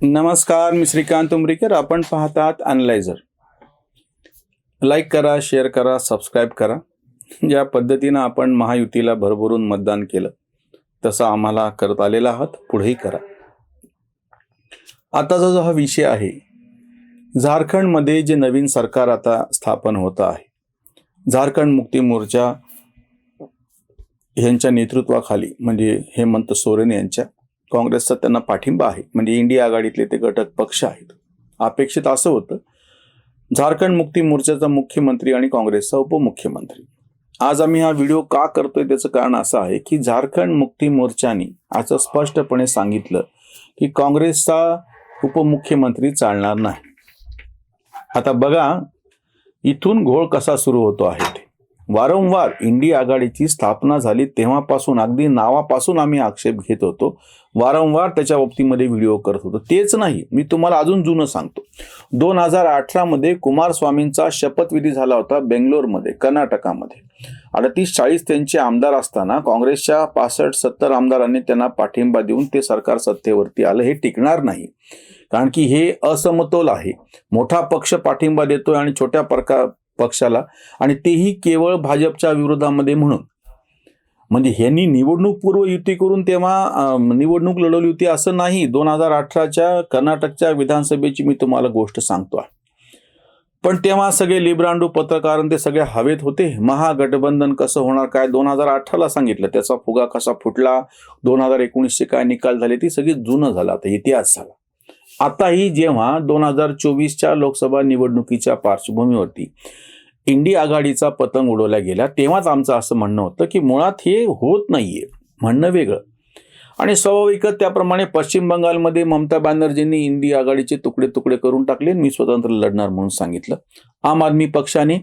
नमस्कार मी श्रीकांत उमरीकर. आपण पाहतात अनलायझर लाईक करा शेअर करा सबस्क्राईब करा. ज्या पद्धतीनं आपण महायुतीला भरभरून मतदान केलं तसं आम्हाला करत आलेला आहात पुढेही करा. आताचा जो हा विषय आहे झारखंडमध्ये जे नवीन सरकार आता स्थापन होत आहे झारखंड मुक्ती मोर्चा यांच्या नेतृत्वाखाली म्हणजे हेमंत सोरेन यांच्या काँग्रेसचा त्यांना पाठिंबा आहे. म्हणजे इंडिया आघाडीतले ते घटक पक्ष आहेत. अपेक्षित असं होतं झारखंड मुक्ती मोर्चाचा मुख्यमंत्री आणि काँग्रेसचा उपमुख्यमंत्री. आज आम्ही हा व्हिडिओ का करतोय त्याचं कारण असं आहे की झारखंड मुक्ती मोर्चाने असं स्पष्टपणे सांगितलं की काँग्रेसचा उपमुख्यमंत्री चालणार नाही. आता बघा इथून घोळ कसा सुरू होतो आहे. वारंवार इंडिया आघाडीची स्थापना झाली तेव्हापासून अगदी नावापासून आम्ही आक्षेप घेत होतो. वारंवार त्याच्या बाबतीमध्ये व्हिडिओ करत होतो. तेच नाही मी तुम्हाला अजून जुनं सांगतो. दोन हजार अठरामध्ये कुमारस्वामींचा शपथविधी झाला होता बेंगलोरमध्ये कर्नाटकामध्ये. अडतीस चाळीस त्यांचे आमदार असताना काँग्रेसच्या पासष्ट सत्तर आमदारांनी त्यांना पाठिंबा देऊन ते सरकार सत्तेवरती आलं. हे टिकणार नाही कारण की हे असमतोल आहे. मोठा पक्ष पाठिंबा देतोय आणि छोट्या प्रकार पक्षाला आणि तेही केवळ भाजपच्या विरोधामध्ये म्हणून. म्हणजे ह्यांनी निवडणूक पूर्व युती करून तेव्हा निवडणूक लढवली होती असं नाही. दोन हजार अठराच्या कर्नाटकच्या विधानसभेची मी तुम्हाला गोष्ट सांगतो आहे. पण तेव्हा सगळे लिब्रांडू पत्रकार ते सगळे हवेत होते. महागठबंधन कसं होणार काय? दोन हजार अठराला सांगितलं. त्याचा फुगा कसा फुटला? दोन हजार एकोणीसचे काय निकाल झाले? ती सगळी जुनं झालं. आता इतिहास झाला. आताही जेव्हा दोन हजार चोवीसच्या लोकसभा निवडणुकीच्या पार्श्वभूमीवरती इंडिया आघाडीचा पतंग उडवला गेला तेव्हाच आमचं असं म्हणणं होतं की मुळात हे होत नाहीये. म्हणणं वेगळं. आणि स्वाभाविकच त्याप्रमाणे पश्चिम बंगालमध्ये ममता बॅनर्जींनी इंडिया आघाडीचे तुकडे तुकडे करून टाकले मी स्वतंत्र लढणार म्हणून सांगितलं. आम आदमी पक्षाने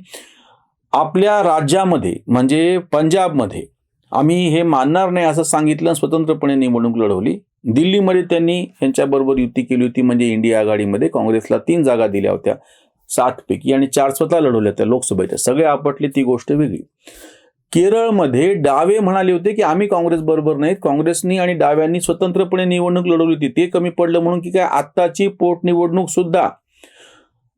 आपल्या राज्यामध्ये म्हणजे पंजाबमध्ये आम्ही हे मानणार नाही असं सांगितलं स्वतंत्रपणे निवडणूक लढवली. दिल्लीमध्ये त्यांनी यांच्याबरोबर युती केली होती म्हणजे इंडिया आघाडीमध्ये काँग्रेसला तीन जागा दिल्या होत्या सातपैकी आणि चार स्वतः लढवल्या होत्या लोकसभेच्या. सगळे आपटले ती गोष्ट वेगळी. केरळमध्ये डावे म्हणाले होते की आम्ही काँग्रेस बरोबर नाहीत काँग्रेसनी आणि डाव्यांनी स्वतंत्रपणे निवडणूक लढवली होती. ते कमी पडलं म्हणून की काय आत्ताची पोटनिवडणूक सुद्धा.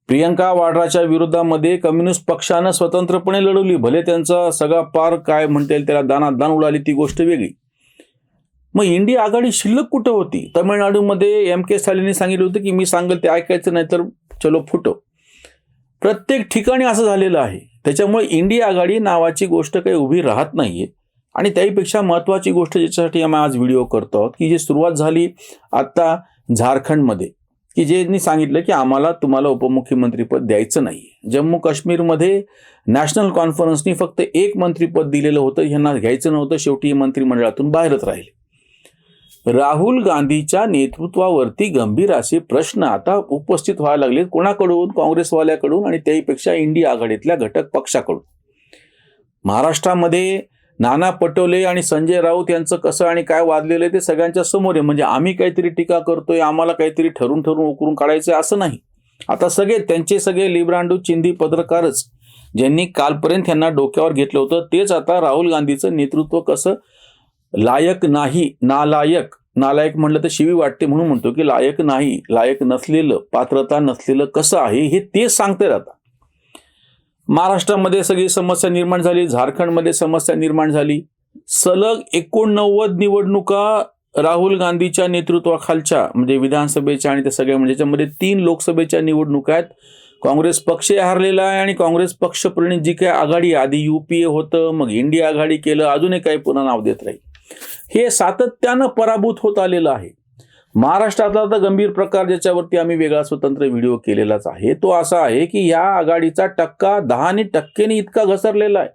प्रियंका वाड्राच्या विरोधामध्ये कम्युनिस्ट पक्षानं स्वतंत्रपणे लढवली. भले त्यांचा सगळा पार काय म्हणता येईल त्याला दानादान उडाली ती गोष्ट वेगळी. मग इंडिया आघाडी शिल्लक कुठं होती? तामिळनाडूमध्ये एम के स्टॅलिनने सांगितलं होतं की मी सांगेल ते ऐकायचं नाही तर चलो फुटो. प्रत्येक ठिकाणी असं झालेलं आहे. त्याच्यामुळे इंडिया आघाडी नावाची गोष्ट काही उभी राहत नाहीये. आणि त्याहीपेक्षा महत्त्वाची गोष्ट ज्याच्यासाठी आम्ही आज व्हिडिओ करतो आहोत की जी सुरुवात झाली आत्ता झारखंडमध्ये की ज्यांनी सांगितलं की आम्हाला तुम्हाला उपमुख्यमंत्रीपद द्यायचं नाही जम्मू काश्मीरमध्ये नॅशनल कॉन्फरन्सनी फक्त एक मंत्रीपद दिलेलं होतं ह्यांना घ्यायचं नव्हतं शेवटी मंत्रिमंडळातून बाहेरच राहिले. राहुल गांधीच्या नेतृत्वावरती गंभीर असे प्रश्न आता उपस्थित व्हायला लागले कोणाकडून? काँग्रेसवाल्याकडून आणि त्याहीपेक्षा इंडिया आघाडीतल्या घटक पक्षाकडून. महाराष्ट्रामध्ये नाना पटोले आणि संजय राऊत यांचं कसं आणि काय वादलेलं आहे ते सगळ्यांच्या समोर आहे. म्हणजे आम्ही काहीतरी टीका करतोय आम्हाला काहीतरी ठरून ठरून उकरून काढायचं आहे असं नाही. आता सगळे त्यांचे सगळे लिब्रांडू चिंदी पत्रकारच ज्यांनी कालपर्यंत यांना डोक्यावर घेतलं होतं तेच आता राहुल गांधीचं नेतृत्व कसं? लायक नाही नालायक. नालायक म्हणलं तर शिवी वाटते म्हणून म्हणतो की लायक नाही लायक नसलेलं पात्रता नसलेलं कसं आहे हे ते सांगते आता. महाराष्ट्रामध्ये सगळी समस्या निर्माण झाली झारखंडमध्ये समस्या निर्माण झाली. सलग एकोणनव्वद निवडणुका राहुल गांधीच्या नेतृत्वाखालच्या म्हणजे विधानसभेच्या आणि त्या सगळ्या म्हणजे त्याच्यामध्ये तीन लोकसभेच्या निवडणुका आहेत. काँग्रेस पक्ष हारलेला आहे आणि काँग्रेस पक्ष प्रणित जी काही आघाडी आधी युपीए होतं मग इंडिया आघाडी केलं अजूनही काही पुन्हा नाव देत राहील. हे सातत्यानं पराभूत होत आलेलं आहे. महाराष्ट्रातला तर गंभीर प्रकार ज्याच्यावरती आम्ही वेगळा स्वतंत्र व्हिडिओ केलेलाच आहे. तो असा आहे की या आघाडीचा टक्का दहाने टक्केने इतका घसरलेला आहे.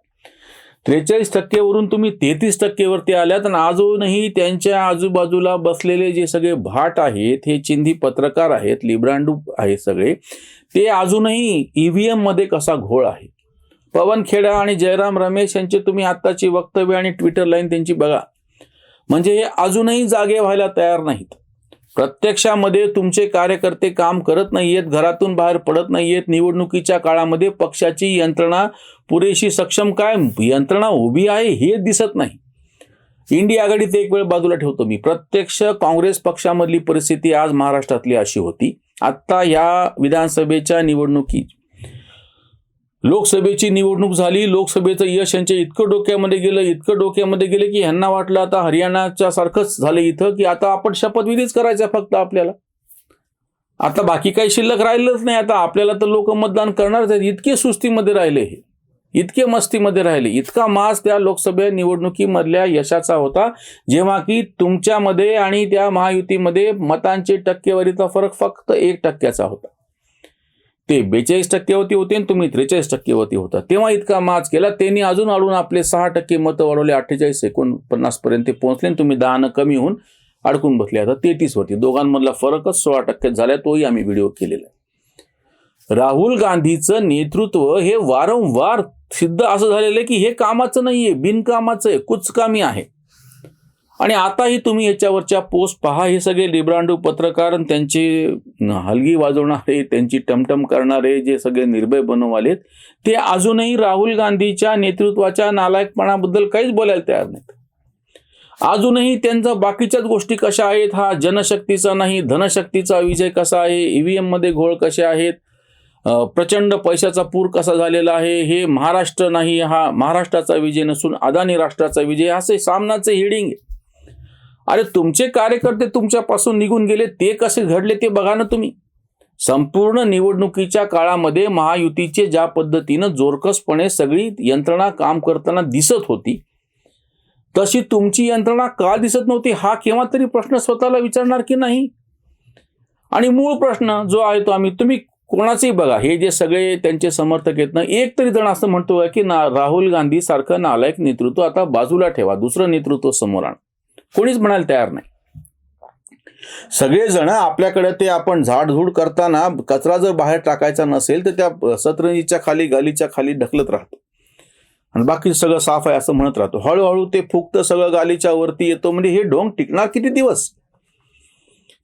त्रेचाळीस टक्केवरून तुम्ही तेहतीस टक्केवरती आल्यात आणि अजूनही त्यांच्या आजूबाजूला बसलेले जे सगळे भाट आहेत हे चिंधी पत्रकार आहेत लिब्रांडू आहेत सगळे ते अजूनही ईव्हीएममध्ये कसा घोळ आहे? पवन खेडा आणि जयराम रमेश यांचे तुम्ही आत्ताची वक्तव्य आणि ट्विटर लाईन त्यांची बघा. म्हणजे हे अजूनही जागे व्हायला तयार नाहीत. प्रत्यक्षामध्ये तुमचे कार्यकर्ते काम करत नाहीयेत घरातून बाहेर पडत नाहीयेत निवडणुकीच्या काळामध्ये पक्षाची यंत्रणा पुरेशी सक्षम काय? यंत्रणा उभी आहे हे दिसत नाही. इंडिया आघाडीत एक वेळ बाजूला ठेवतो मी. प्रत्यक्ष काँग्रेस पक्षामधली परिस्थिती आज महाराष्ट्रातली अशी होती. आत्ता या विधानसभेच्या निवडणुकी लोकसभेची निवडणूक झाली. लोकसभेचं यश यांच्या इतकं डोक्यामध्ये गेलं इतकं डोक्यामध्ये गेलं की ह्यांना वाटलं आता हरियाणाच्या सारखंच झालं इथं की आता आपण शपथविधीच करायचा फक्त आपल्याला. आता बाकी काही शिल्लक राहिलंच नाही. आता आपल्याला तर लोक मतदान करणारच आहेत. इतके सुस्तीमध्ये राहिले हे. इतके मस्तीमध्ये राहिले. इतका मास त्या लोकसभा निवडणुकीमधल्या यशाचा होता. जेव्हा की तुमच्यामध्ये आणि त्या महायुतीमध्ये मतांची टक्केवारीचा फरक फक्त एक टक्क्याचा होता. ते बेचाळीस टक्केवरती होते आणि तुम्ही त्रेचाळीस टक्केवरती होता. तेव्हा इतका माज केला त्यांनी अजून अडून आपले सहा टक्के मतं वाढवले अठ्ठेचाळीस एकोणपन्नास पर्यंत ते पोहोचले आणि तुम्ही दहानं कमी होऊन अडकून बसले. आता तेहतीसवरती दोघांमधला फरकच सोळा टक्क्यात झाला तोही आम्ही व्हिडिओ केलेला आहे. राहुल गांधीचं नेतृत्व हे वारंवार सिद्ध असं झालेलं आहे की हे कामाचं नाहीये बिनकामाचं आहे कुचकामी आहे. आणि आताही तुम्ही याच्यावरच्या पोस्ट पहा हे सगळे लिब्रांडू पत्रकार आणि त्यांची हलगी वाजवणारे त्यांची टमटम करणारे जे सगळे निर्भय बनवलेत ते अजूनही राहुल गांधीच्या नेतृत्वाच्या नालायकपणाबद्दल काहीच बोलायला तयार नाहीत. अजूनही त्यांचा बाकीच्याच गोष्टी कशा आहेत हा जनशक्तीचा नाही धनशक्तीचा विजय कसा आहे ईव्हीएममध्ये घोळ कसे आहेत प्रचंड पैशाचा पूर कसा झालेला आहे हे महाराष्ट्र नाही हा महाराष्ट्राचा विजय नसून अदानी राष्ट्राचा विजय असे सामनाचे हिडिंग आहे. अरे तुमचे कार्यकर्ते तुमच्यापासून निघून गेले ते कसे घडले ते बघा ना तुम्ही. संपूर्ण निवडणुकीच्या काळामध्ये महायुतीचे ज्या पद्धतीनं जोरकसपणे सगळी यंत्रणा काम करताना दिसत होती तशी तुमची यंत्रणा का दिसत नव्हती हा केव्हा तरी प्रश्न स्वतःला विचारणार की नाही? आणि मूळ प्रश्न जो आहे तो आम्ही तुम्ही कोणाचंही बघा हे जे सगळे त्यांचे समर्थक आहेत ना एक तरी जण असं म्हणतोय की ना राहुल गांधी सारखं नालायक नेतृत्व आता बाजूला ठेवा दुसरं नेतृत्व समोर आण. कोणीच म्हणायला तयार नाही. सगळेजण आपल्याकडे ते आपण झाडझूड करताना कचरा जर बाहेर टाकायचा नसेल तर त्या सतरंजीच्या खाली गालीच्या खाली ढकलत राहतो. आणि बाकी सगळं साफ आहे असं म्हणत राहतो. हळूहळू ते फुक्त सगळं गालीच्या वरती येतो. म्हणजे हे ढोंग टिकणार किती दिवस?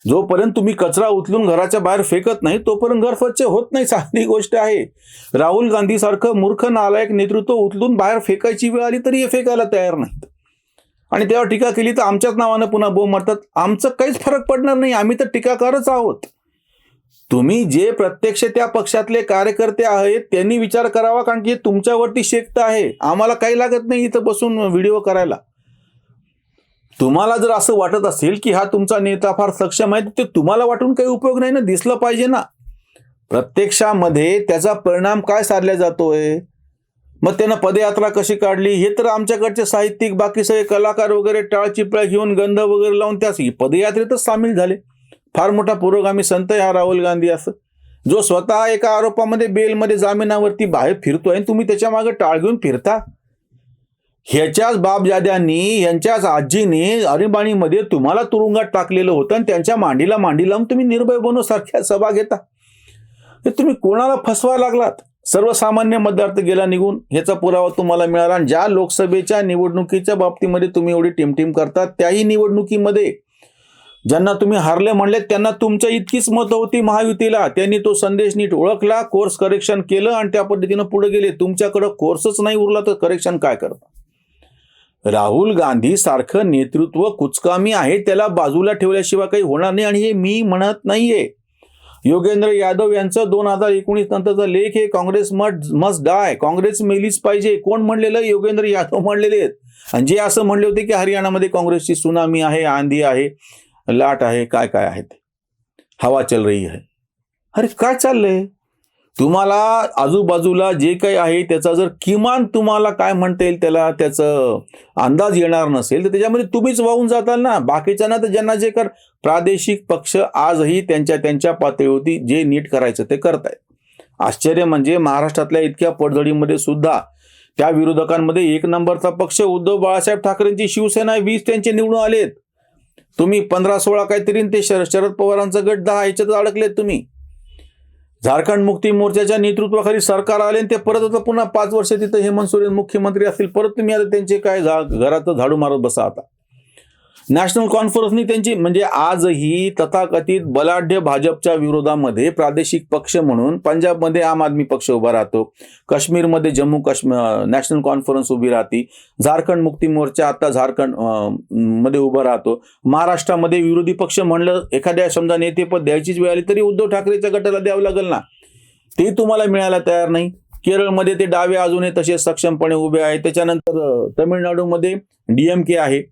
जोपर्यंत तुम्ही कचरा उचलून घराच्या बाहेर फेकत नाही तोपर्यंत घर स्वच्छ होत नाही. साधी गोष्ट आहे. राहुल गांधी सारखं मूर्ख नालायक नेतृत्व उचलून बाहेर फेकायची वेळ आली तरी हे फेकायला तयार नाहीत. आणि तेव्हा टीका केली तर आमच्याच नावानं पुन्हा बोंब मारतात. आमचं काहीच फरक पडणार नाही. आम्ही तर टीकाकारच आहोत. तुम्ही जे प्रत्यक्ष त्या पक्षातले कार्यकर्ते आहेत त्यांनी विचार करावा कारण की तुमच्यावरती शेक्त आहे. आम्हाला काही लागत नाही इथं बसून व्हिडिओ करायला. तुम्हाला जर असं वाटत असेल की हा तुमचा नेता फार सक्षम आहे ते तुम्हाला वाटून काही उपयोग नाही ना? दिसलं पाहिजे ना? प्रत्यक्षामध्ये त्याचा परिणाम काय साधला जातोय? मग त्यानं पदयात्रा कशी काढली? हे तर आमच्याकडचे साहित्यिक बाकी सगळे कलाकार वगैरे टाळचिपळ्या घेऊन गंध वगैरे लावून त्याच पदयात्रेतच सामील झाले. फार मोठा पुरोगामी संत हा राहुल गांधी असं. जो स्वतः एका आरोपामध्ये बेलमध्ये जामिनावरती बाहेर फिरतोय आणि तुम्ही त्याच्यामागे टाळ घेऊन फिरता? ह्याच्याच बापजाद्यांनी यांच्याच आजीने अरिबाणीमध्ये तुम्हाला तुरुंगात टाकलेलं होतं आणि त्यांच्या मांडीला मांडी लावून तुम्ही निर्भय बनू सारख्या सभा घेता. तुम्ही कोणाला फसवा लागलात? सर्वसामान्य मतदार गेला निघून ह्याचा पुरावा तुम्हाला मिळाला. आणि ज्या लोकसभेच्या निवडणुकीच्या बाबतीमध्ये तुम्ही एवढी टिमटिम करता त्याही निवडणुकीमध्ये ज्यांना तुम्ही हारले म्हणले त्यांना तुमच्या इतकीच मतं होती महायुतीला. त्यांनी तो संदेश नीट ओळखला कोर्स करेक्शन केलं आणि त्या पद्धतीनं पुढे गेले. तुमच्याकडं कोर्सच नाही उरला तर करेक्शन काय करता? राहुल गांधी सारखं नेतृत्व कुचकामी आहे त्याला बाजूला ठेवल्याशिवाय काही होणार नाही. आणि हे मी म्हणत नाहीये. योगेंद्र यादव यांचं दोन हजार एकोणीस नंतरचा लेख हे काँग्रेस मट मस्ट डाय काँग्रेस मेलीच पाहिजे. कोण म्हणलेलं? योगेंद्र यादव म्हणलेले आहेत. आणि जे असं म्हणले होते की हरियाणामध्ये काँग्रेसची सुनामी आहे आंधी आहे लाट आहे काय काय आहे ते? हवा चल रही आहे अरे काय चाललंय? तुम्हाला आजूबाजूला जे काही आहे त्याचा जर किमान तुम्हाला काय म्हणता येईल त्याला त्याचं अंदाज येणार नसेल तर त्याच्यामध्ये तुम्हीच वाहून जाताल ना. बाकीच्यांना तर ज्यांना जे कर प्रादेशिक पक्ष आजही त्यांच्या त्यांच्या पातळीवरती जे नीट करायचं ते करतायत. आश्चर्य म्हणजे महाराष्ट्रातल्या इतक्या पडझडीमध्ये सुद्धा त्या विरोधकांमध्ये एक नंबरचा पक्ष उद्धव बाळासाहेब ठाकरेंची शिवसेना वीस त्यांचे निवडून आलेत. तुम्ही पंधरा सोळा काहीतरी ते शरद पवारांचा गट दहा याच्यात अडकलेत तुम्ही. झारखंड मुक्ती मोर्चाच्या नेतृत्वाखाली सरकार आले आणि ते परत आता पुन्हा पाच वर्ष तिथं हेमंत सोरेन मुख्यमंत्री असतील. परत तुम्ही आता त्यांचे काय झा घरात झाडू मारत बसा आता. नॅशनल कॉन्फरन्सनी त्यांची म्हणजे आजही तथाकथित बलाढ्य भाजपच्या विरोधामध्ये प्रादेशिक पक्ष म्हणून पंजाबमध्ये आम आदमी पक्ष उभा राहतो. काश्मीरमध्ये जम्मू काश्मीर नॅशनल कॉन्फरन्स उभी राहते. झारखंड मुक्ती मोर्चा आता झारखंडमध्ये उभा राहतो. महाराष्ट्रामध्ये विरोधी पक्ष म्हणलं एखाद्या समजा नेतेपद द्यायचीच वेळ आली तरी उद्धव ठाकरेच्या गटाला द्यावं लागेल ना? ते तुम्हाला मिळायला तयार नाही. केरळमध्ये ते डावे अजूनही तसे सक्षमपणे उभे आहे. त्याच्यानंतर तमिळनाडूमध्ये डीएमके आहे.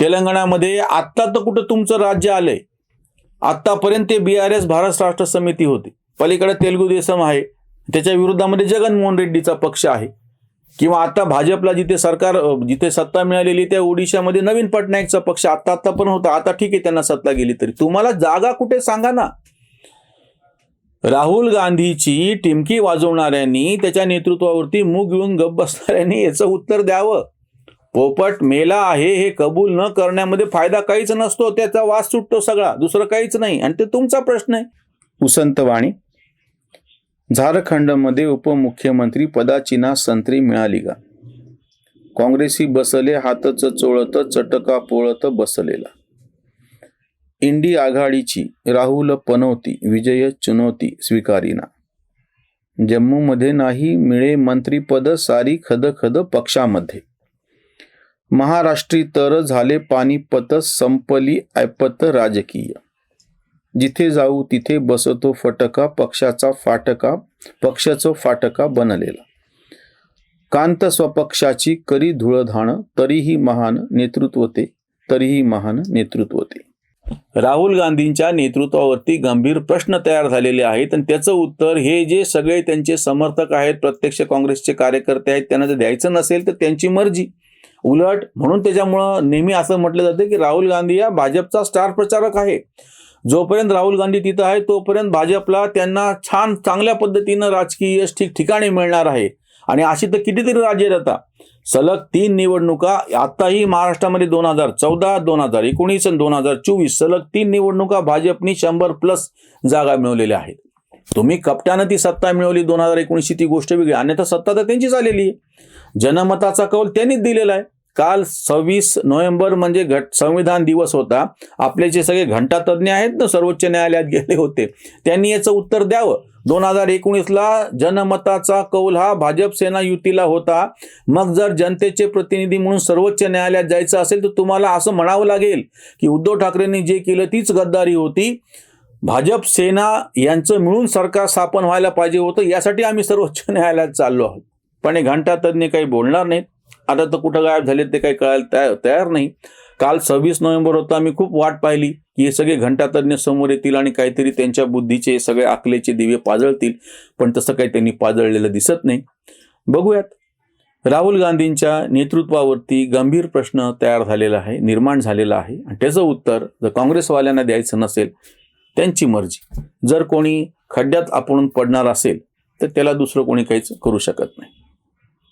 तेलंगणामध्ये आत्ता तर कुठं तुमचं राज्य आलंय. आत्तापर्यंत ते बी आर एस भारत राष्ट्र समिती होती. पलीकडे तेलुगू देसम आहे. त्याच्या विरोधामध्ये जगनमोहन रेड्डीचा पक्ष आहे. किंवा आता भाजपला जिथे सरकार जिथे सत्ता मिळालेली त्या ओडिशामध्ये नवीन पटनायकचा पक्ष आता आता पण होता. आता ठीक आहे त्यांना सत्ता गेली तरी. तुम्हाला जागा कुठे सांगा ना. राहुल गांधीची टिमकी वाजवणाऱ्यांनी त्याच्या नेतृत्वावरती मूग घेऊन गप बसणाऱ्यांनी याचं उत्तर द्यावं. पोपट मेला आहे हे कबूल न करण्यामध्ये फायदा काहीच नसतो त्याचा वास सुटतो सगळा. दुसरं काहीच नाही. आणि ते तुमचा प्रश्न आहे. उसंतवाणी झारखंडमध्ये उपमुख्यमंत्री पदाची ना संत्री मिळाली का? काँग्रेसी बसले हातच चोळत चटका पोळत बसलेला. इंडी आघाडीची राहुल पनवती विजय चुनवती स्वीकारिना. जम्मूमध्ये नाही मिळे मंत्रीपद सारी खद खद पक्षामध्ये. महाराष्ट्री तर झाले पानिपत संपली ऐपत राजकीय. जिथे जाऊ तिथे बसतो फटका पक्षाचा फाटका पक्षाचं फाटका बनलेला. कांत स्वपक्षाची करी धुळधाण तरीही महान नेतृत्वते तरीही महान नेतृत्वते. राहुल गांधींच्या नेतृत्वावरती गंभीर प्रश्न तयार झालेले आहेत आणि त्याचं उत्तर हे जे सगळे त्यांचे समर्थक आहेत प्रत्यक्ष काँग्रेसचे कार्यकर्ते आहेत त्यांना जर द्यायचं नसेल तर त्यांची मर्जी. उलट म्हणून त्याच्यामुळं नेहमी असं म्हटलं जातं की राहुल गांधी या भाजपचा स्टार प्रचारक आहे. जोपर्यंत राहुल गांधी तिथं आहे तोपर्यंत भाजपला त्यांना छान चांगल्या पद्धतीनं राजकीय ठिकठिकाणी मिळणार आहे. आणि अशी तर कितीतरी राज्य आता. सलग तीन निवडणुका आताही महाराष्ट्रामध्ये दोन हजार चौदा दोन हजार एकोणीस आणि दोन हजार चोवीस सलग तीन निवडणुका भाजपनी शंभर प्लस जागा मिळवलेल्या आहेत. तुम्ही कपट्यानं ती सत्ता मिळवली दोन हजार एकोणीसची ती गोष्ट वेगळी. अन्यथा सत्ता तर त्यांचीच आलेली आहे. जनमताचा कौल त्यांनीच दिलेला आहे. काल सव्वीस नोव्हेंबर म्हणजे घट संविधान दिवस होता. आपले जे सगळे घंटातज्ञ आहेत ना सर्वोच्च न्यायालयात गेले होते. त्यांनी याचं उत्तर द्यावं. दोन हजार एकोणीसला जनमताचा कौल हा भाजप सेना युतीला होता. मग जर जनतेचे प्रतिनिधी म्हणून सर्वोच्च न्यायालयात जायचं असेल तर तुम्हाला असं म्हणावं लागेल की उद्धव ठाकरेंनी जे केलं तीच गद्दारी होती. भाजप सेना यांचं मिळून सरकार स्थापन व्हायला पाहिजे होतं यासाठी आम्ही सर्वोच्च न्यायालयात चाललो आहोत. पण हे घंटातज्ञ काही बोलणार नाहीत. आता तर कुठं गायब झाले ते काही कळायला तयार तयार नाही. काल सव्वीस नोव्हेंबर होता आम्ही खूप वाट पाहिली की हे सगळे घंटातज्ञ समोर येतील आणि काहीतरी त्यांच्या बुद्धीचे सगळे आकलेचे दिवे पाजळतील पण तसं काही त्यांनी पाजळलेलं दिसत नाही. बघूयात. राहुल गांधींच्या नेतृत्वावरती गंभीर प्रश्न तयार झालेला आहे निर्माण झालेला आहे. आणि त्याचं उत्तर जर काँग्रेसवाल्यांना द्यायचं नसेल त्यांची मर्जी. जर कोणी खड्ड्यात आपण पडणार असेल तर त्याला दुसरं कोणी काहीच करू शकत नाही.